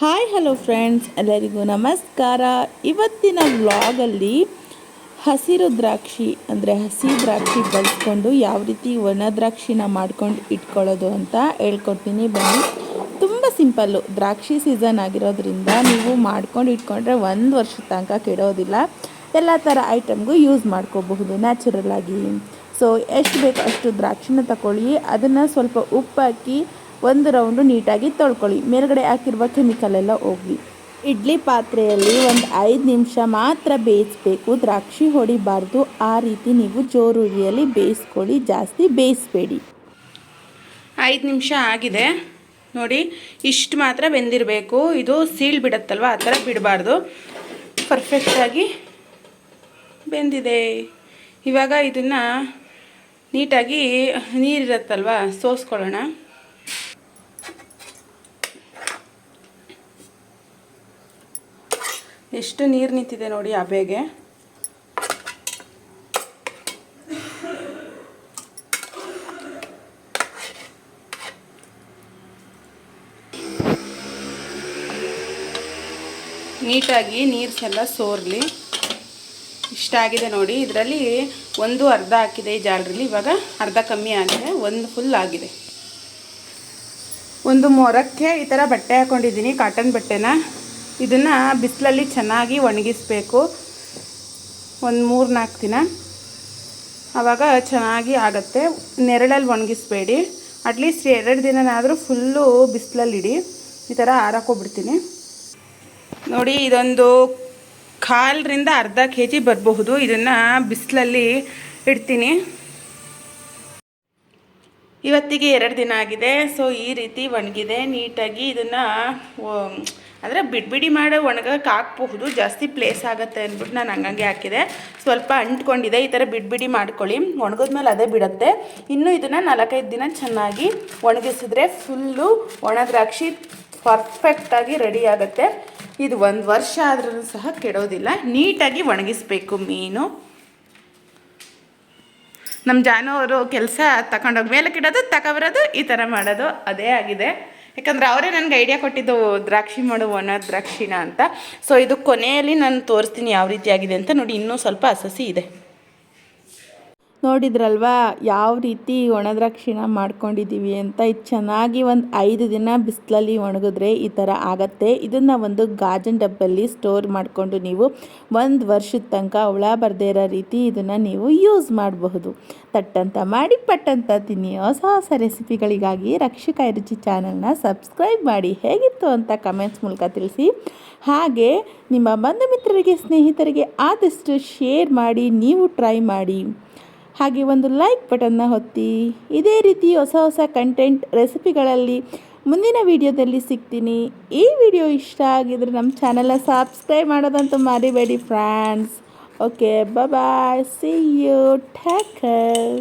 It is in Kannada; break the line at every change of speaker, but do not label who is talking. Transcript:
ಹಾಯ್ ಹಲೋ ಫ್ರೆಂಡ್ಸ್ ಎಲ್ಲರಿಗೂ ನಮಸ್ಕಾರ. ಇವತ್ತಿನ ವ್ಲಾಗಲ್ಲಿ ಹಸಿರು ದ್ರಾಕ್ಷಿ, ಅಂದರೆ ಹಸಿ ದ್ರಾಕ್ಷಿ ಬಳಸ್ಕೊಂಡು ಯಾವ ರೀತಿ ಒಣ ದ್ರಾಕ್ಷಿನ ಮಾಡ್ಕೊಂಡು ಇಟ್ಕೊಳ್ಳೋದು ಅಂತ ಹೇಳ್ಕೊಡ್ತೀನಿ. ಬನ್ನಿ. ತುಂಬ ಸಿಂಪಲ್ಲು ದ್ರಾಕ್ಷಿ ಸೀಸನ್ ಆಗಿರೋದ್ರಿಂದ ನೀವು ಮಾಡ್ಕೊಂಡು ಇಟ್ಕೊಂಡ್ರೆ ಒಂದು ವರ್ಷದ ತನಕ ಕೆಡೋದಿಲ್ಲ. ಎಲ್ಲ ಥರ ಐಟಮ್ಗೂ ಯೂಸ್ ಮಾಡ್ಕೋಬಹುದು ನ್ಯಾಚುರಲ್ ಆಗಿ. ಸೊ ಎಷ್ಟು ಬೇಕು ಅಷ್ಟು ದ್ರಾಕ್ಷಿನ ತಗೊಳ್ಳಿ ಅದನ್ನು ಸ್ವಲ್ಪ ಉಪ್ಪು ಹಾಕಿ ಒಂದು ರೌಂಡು ನೀಟಾಗಿ ತೊಳ್ಕೊಳ್ಳಿ. ಮೇಲ್ಗಡೆ ಹಾಕಿರುವ ಕೆಮಿಕಲ್ ಎಲ್ಲ ಹೋಗಲಿ. ಇಡ್ಲಿ ಪಾತ್ರೆಯಲ್ಲಿ ಒಂದು ಐದು ನಿಮಿಷ ಮಾತ್ರ ಬೇಯಿಸ್ಬೇಕು. ದ್ರಾಕ್ಷಿ ಹೊಡಿಬಾರ್ದು. ಆ ರೀತಿ ನೀವು ಜೋರುರಿಯಲ್ಲಿ ಬೇಯಿಸ್ಕೊಳ್ಳಿ. ಜಾಸ್ತಿ ಬೇಯಿಸಬೇಡಿ.
ಐದು ನಿಮಿಷ ಆಗಿದೆ. ನೋಡಿ, ಇಷ್ಟು ಮಾತ್ರ ಬೆಂದಿರಬೇಕು. ಇದು ಸೀಳ್ ಬಿಡುತ್ತಲ್ವ? ಆ ಥರ ಬಿಡಬಾರ್ದು. ಪರ್ಫೆಕ್ಟಾಗಿ ಬೆಂದಿದೆ. ಇವಾಗ ಇದನ್ನು ನೀಟಾಗಿ ನೀರಿರುತ್ತಲ್ವ? ಸೋಸ್ಕೊಳ್ಳೋಣ. ಎಷ್ಟು ನೀರು ನಿಂತಿದೆ ನೋಡಿ ಹಬೆಗೆ ಬೇಗೆ ನೀಟಾಗಿ ನೀರ್ಸೆಲ್ಲ ಸೋರಲಿ. ಇಷ್ಟಾಗಿದೆ ನೋಡಿ. ಇದರಲ್ಲಿ ಒಂದು ಅರ್ಧ ಹಾಕಿದೆ ಈ ಜಾಲರಲ್ಲಿ. ಇವಾಗ ಅರ್ಧ ಕಮ್ಮಿ ಆಗಿದೆ. ಒಂದು ಫುಲ್ ಆಗಿದೆ. ಒಂದು ಮೊರಕ್ಕೆ ಈ ಥರ ಬಟ್ಟೆ ಹಾಕ್ಕೊಂಡಿದ್ದೀನಿ ಕಾಟನ್ ಬಟ್ಟೆನ. ಇದನ್ನು ಬಿಸಿಲಲ್ಲಿ ಚೆನ್ನಾಗಿ ಒಣಗಿಸ್ಬೇಕು. ಒಂದು ಮೂರು ನಾಲ್ಕು ದಿನ. ಆವಾಗ ಚೆನ್ನಾಗಿ ಆಗುತ್ತೆ. ನೆರಳಲ್ಲಿ ಒಣಗಿಸ್ಬೇಡಿ. ಅಟ್ಲೀಸ್ಟ್ ಎರಡು ದಿನನಾದರೂ ಫುಲ್ಲು ಬಿಸಿಲಲ್ಲಿಡಿ ಈ ಥರ ಹಾರಾಕೋಗ್ಬಿಡ್ತೀನಿ ನೋಡಿ, ಇದೊಂದು ಕಾಲರಿಂದ ಅರ್ಧ ಕೆ ಜಿ ಬರಬಹುದು. ಇದನ್ನು ಬಿಸಿಲಲ್ಲಿ ಇಡ್ತೀನಿ. ಇವತ್ತಿಗೆ ಎರಡು ದಿನ ಆಗಿದೆ ಸೊ ಈ ರೀತಿ ಒಣಗಿದೆ, ನೀಟಾಗಿ ಇದನ್ನು ಅಂದರೆ ಬಿಡ್ಬಿಡಿ ಮಾಡಿ ಒಣಗಕ್ಕೆ ಹಾಕ್ಬಹುದು, ಜಾಸ್ತಿ ಪ್ಲೇಸ್ ಆಗುತ್ತೆ ಅಂದ್ಬಿಟ್ಟು ನಾನು ಹಂಗಂಗೆ ಹಾಕಿದೆ. ಸ್ವಲ್ಪ ಅಂಟ್ಕೊಂಡಿದೆ, ಈ ಥರ ಬಿಡ್ಬಿಡಿ ಮಾಡ್ಕೊಳ್ಳಿ. ಒಣಗಿದ್ಮೇಲೆ ಅದೇ ಬಿಡುತ್ತೆ. ಇನ್ನು ಇದನ್ನು ನಾಲ್ಕೈದು ದಿನ ಚೆನ್ನಾಗಿ ಒಣಗಿಸಿದ್ರೆ ಫುಲ್ಲು ಒಣದ್ರಾಕ್ಷಿ ಪರ್ಫೆಕ್ಟಾಗಿ ರೆಡಿ ಆಗುತ್ತೆ. ಇದು ಒಂದು ವರ್ಷ ಆದ್ರೂ ಸಹ ಕೆಡೋದಿಲ್ಲ. ನೀಟಾಗಿ ಒಣಗಿಸ್ಬೇಕು ಮೀನು. ನಮ್ಮ ಜಾನು ಅವರು ಕೆಲಸ ತಗೊಂಡೋಗಿ ಮೇಲೆ ಇಡೋದು ತಗೊಬರೋದು, ಈ ಥರ ಮಾಡೋದು ಅದೇ ಆಗಿದೆ. ಯಾಕಂದರೆ ಅವರೇ ನನಗೆ ಐಡಿಯಾ ಕೊಟ್ಟಿದ್ದು ದ್ರಾಕ್ಷಿ ಮಾಡು, ಒಣ ದ್ರಾಕ್ಷಿನ ಅಂತ. ಸೊ ಇದು ಕೊನೆಯಲ್ಲಿ ನಾನು ತೋರಿಸ್ತೀನಿ ಯಾವ ರೀತಿ ಆಗಿದೆ ಅಂತ ನೋಡಿ, ಇನ್ನೂ ಸ್ವಲ್ಪ ಹಸಸಿ ಇದೆ.
ನೋಡಿದ್ರಲ್ವಾ? ಯಾವ ರೀತಿ ಒಣದ್ರಾಕ್ಷಿನ ಮಾಡ್ಕೊಂಡಿದ್ದೀವಿ ಅಂತ ಇದು ಚೆನ್ನಾಗಿ ಒಂದು ಐದು ದಿನ ಬಿಸಿಲಲ್ಲಿ ಒಣಗಿದ್ರೆ ಈ ಥರ ಆಗತ್ತೆ. ಇದನ್ನು ಒಂದು ಗಾಜನ್ ಡಬ್ಬಲ್ಲಿ ಸ್ಟೋರ್ ಮಾಡಿಕೊಂಡು ನೀವು ಒಂದು ವರ್ಷದ ತನಕ ಹುಳ ಬರದೇ ಇರೋ ರೀತಿ ಇದನ್ನು ನೀವು ಯೂಸ್ ಮಾಡಬಹುದು. ತಟ್ಟಂತ ಮಾಡಿ ಪಟ್ಟಂತ ತಿನ್ನಿ. ಹೊಸ ಹೊಸ ರೆಸಿಪಿಗಳಿಗಾಗಿ ರಕ್ಷಿಕಾಯಿ ರುಚಿ ಚಾನಲ್ನ ಸಬ್ಸ್ಕ್ರೈಬ್ ಮಾಡಿ. ಹೇಗಿತ್ತು ಅಂತ ಕಮೆಂಟ್ಸ್ ಮೂಲಕ ತಿಳಿಸಿ. ಹಾಗೆ ನಿಮ್ಮ ಬಂಧು ಮಿತ್ರರಿಗೆ ಸ್ನೇಹಿತರಿಗೆ ಆದಷ್ಟು ಶೇರ್ ಮಾಡಿ, ನೀವು ಟ್ರೈ ಮಾಡಿ. ಹಾಗೆ ಒಂದು ಲೈಕ್ ಬಟನ್ನ ಹೊತ್ತಿ ಇದೇ ರೀತಿ ಹೊಸ ಹೊಸ ಕಂಟೆಂಟ್ ರೆಸಿಪಿಗಳಲ್ಲಿ ಮುಂದಿನ ವಿಡಿಯೋದಲ್ಲಿ ಸಿಗ್ತೀನಿ. ಈ ವಿಡಿಯೋ ಇಷ್ಟ ಆಗಿದ್ರೆ ನಮ್ಮ ಚಾನಲ್ನ ಸಬ್ಸ್ಕ್ರೈಬ್ ಮಾಡೋದಂತೂ ಮರಿಬೇಡಿ friends okay bye see you take care